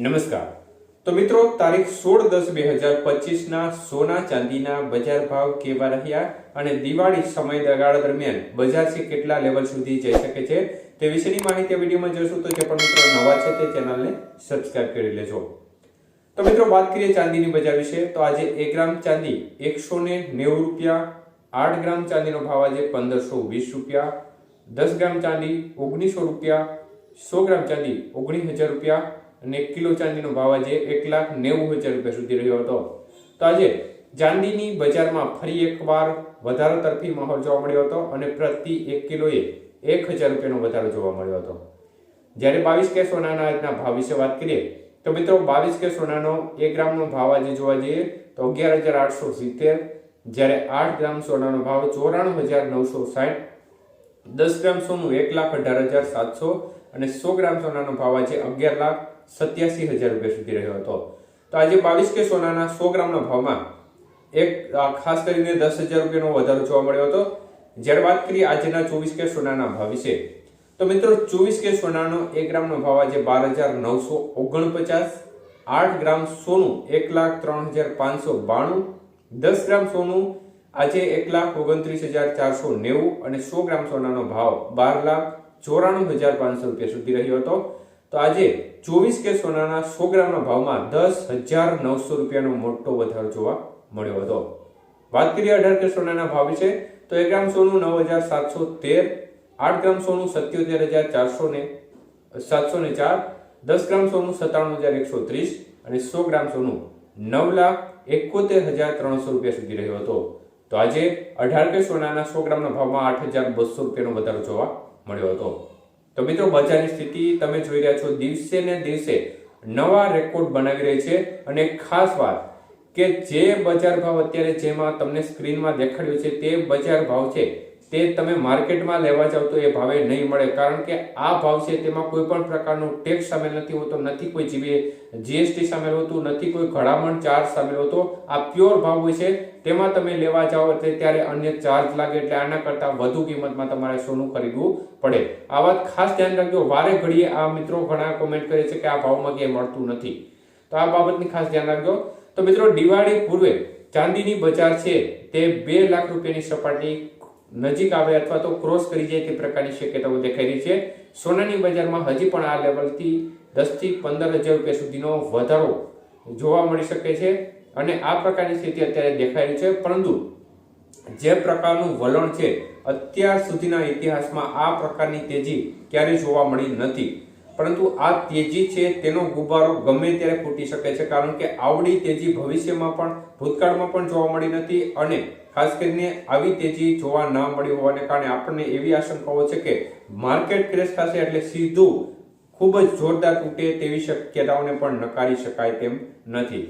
નમસ્કાર. તો મિત્રો, તારીખ સોળ દસ બે હજાર પચીસના સોના ચાંદીના બજાર ભાવ કેવા રહ્યા અને દિવાળી સમય સમયગાળા દરમિયાન બજાર છે કેટલા લેવલ સુધી જઈ શકે છે તે વિશેની માહિતી વિડીયોમાં જોશું તો જે પણ મિત્રો નવા છે તે ચેનલને સબસ્ક્રાઇબ કરી લેજો. તો મિત્રો, વાત કરીએ ચાંદીની બજાર વિશે. તો આજે એક ગ્રામ ચાંદી એકસો ને નેવું રૂપિયા, આઠ ગ્રામ ચાંદીનો ભાવ આજે પંદરસો વીસ રૂપિયા, દસ ગ્રામ ચાંદી ઓગણીસો રૂપિયા, સો ગ્રામ ચાંદી ઓગણીસ હજાર રૂપિયા અને એક કિલો ચાંદીનો ભાવ આજે એક લાખ નેવું હજાર રૂપિયા સુધી રહ્યો હતો. તો આજે ચાંદીની બજારમાં ફરી એકવાર વધારો તરફી માહોલ જોવા મળ્યો હતો અને પ્રતિ એક કિલોએ એક હજાર રૂપિયાનો વધારો જોવા મળ્યો હતો. જ્યારે બાવીસ કે સોનાના આજના ભાવ વિશે વાત કરીએ, તો મિત્રો બાવીસ કે સોનાનો એક ગ્રામનો ભાવ આજે જોવા જઈએ, તો અગિયાર હજાર આઠસો સિત્તેર. જ્યારે આઠ ગ્રામ સોનાનો ભાવ ચોરાણું હજાર નવસો સાઠ. દસ ગ્રામ સોનું એક લાખ અઢાર હજાર સાતસો અને સો ગ્રામ સોનાનો ભાવ આજે અગિયાર લાખ સત્યાસી હજાર રૂપિયા સુધી રહ્યો હતો. તો આજે બાવીસ કે સોનાના સો ગ્રામના ભાવમાં એક ખાસ કરીને દસ હજાર રૂપિયાનો વધારો જોવા મળ્યો હતો. જ્યારે વાત કરીએ આજના ચોવીસ કે સોનાના ભાવ વિશે, તો મિત્રો ચોવીસ કે સોનાનો એક ગ્રામનો ભાવ આજે બાર હજાર નવસો ઓગણપચાસ, આઠ ગ્રામ સોનું એક લાખ ત્રણ હજાર પાંચસો બાણું, દસ ગ્રામ સોનું આજે એક લાખ ઓગણત્રીસ હજાર ચારસો નેવું અને સો ગ્રામ સોનાનો ભાવ બાર લાખ ચોરાણું હજાર પાંચસો રૂપિયા સુધી રહ્યો હતો. તો આજે ચોવીસ કે સોનાના સો ગ્રામના ભાવમાં દસ હજાર નવસો રૂપિયાનો મોટો વધારો જોવા મળ્યો હતો. વાત કરીએ અઢાર કે સોનાના ભાવ વિશે, તો એક ગ્રામ સોનું નવ હજાર સાતસો તેર, આઠ ગ્રામ સોનું સત્યોતેર હજાર ચારસો ને, સાતસો ને ચાર, દસ ગ્રામ સોનું સત્તાણું હજાર એકસો ત્રીસ અને સો ગ્રામ સોનું નવ લાખ એકોતેર હજાર ત્રણસો રૂપિયા સુધી રહ્યો હતો. તો આજે અઢાર કે સોનાના સો ગ્રામના ભાવમાં આઠ હજાર બસો રૂપિયાનો વધારો જોવા મળ્યો હતો. તો મિત્રો, બજારની સ્થિતિ તમે જોઈ રહ્યા છો. દિવસે ને દિવસે નવા રેકોર્ડ બનાવી રહી છે. અને ખાસ વાત કે જે બજાર ભાવ અત્યારે જેમાં તમને સ્ક્રીનમાં દેખાડ્યું છે તે બજાર ભાવ છે તે તમે માર્કેટમાં લેવા જાવ તો એ ભાવે નહીં મળે. કારણ કે આ ભાવ છે તેમાં કોઈ પણ પ્રકારનો ટેક્સ સામેલ નથી હોતો, નથી કોઈ જીબી જીએસટી સામેલ હોતું, નથી કોઈ ઘડામણ ચાર્જ સામેલ હોતો. આ પ્યોર ભાવ હોય છે, તેમાં તમે લેવા જાઓ એટલે ત્યારે અન્ય ચાર્જ લાગે એટલે આના કરતાં વધુ કિંમતમાં તમારે સોનું ખરીદવું પડે. આ વાત ખાસ ધ્યાન રાખજો. વારે ઘડીએ આ મિત્રો ઘણા કોમેન્ટ કરે છે કે આ ભાવમાં ક્યાંય મળતું નથી. તો આ બાબતની ખાસ ધ્યાન રાખજો. તો મિત્રો દિવાળી પૂર્વે ચાંદીની બજાર છે તે બે લાખ રૂપિયાની સપાટી નજીક આવે અથવા તો ક્રોસ કરી જાય તે પ્રકારની શક્યતાઓ દેખાઈ રહી છે. સોનાની બજારમાં હજી પણ આ લેવલથી દસથી પંદર હજાર રૂપિયા સુધીનો વધારો જોવા મળી શકે છે અને આ પ્રકારની સ્થિતિ અત્યારે દેખાઈ રહી છે. પરંતુ જે પ્રકારનું વલણ છે, અત્યાર સુધીના ઇતિહાસમાં આ પ્રકારની તેજી ક્યારેય જોવા મળી નથી. પરંતુ આ તેજી છે તેનો ગુબ્બારો ગમે ત્યારે ફૂટી શકે છે, કારણ કે આવડી તેજી ભવિષ્યમાં પણ, ભૂતકાળમાં પણ જોવા મળી નથી અને ખાસ કરીને આવી તેજી જોવા ના મળી હોવાને કારણે આપણને એવી આશંકાઓ છે કે માર્કેટ ક્રેશ થશે એટલે સીધું ખૂબ જ જોરદાર તૂટે તેવી શક્યતાઓને પણ નકારી શકાય તેમ નથી.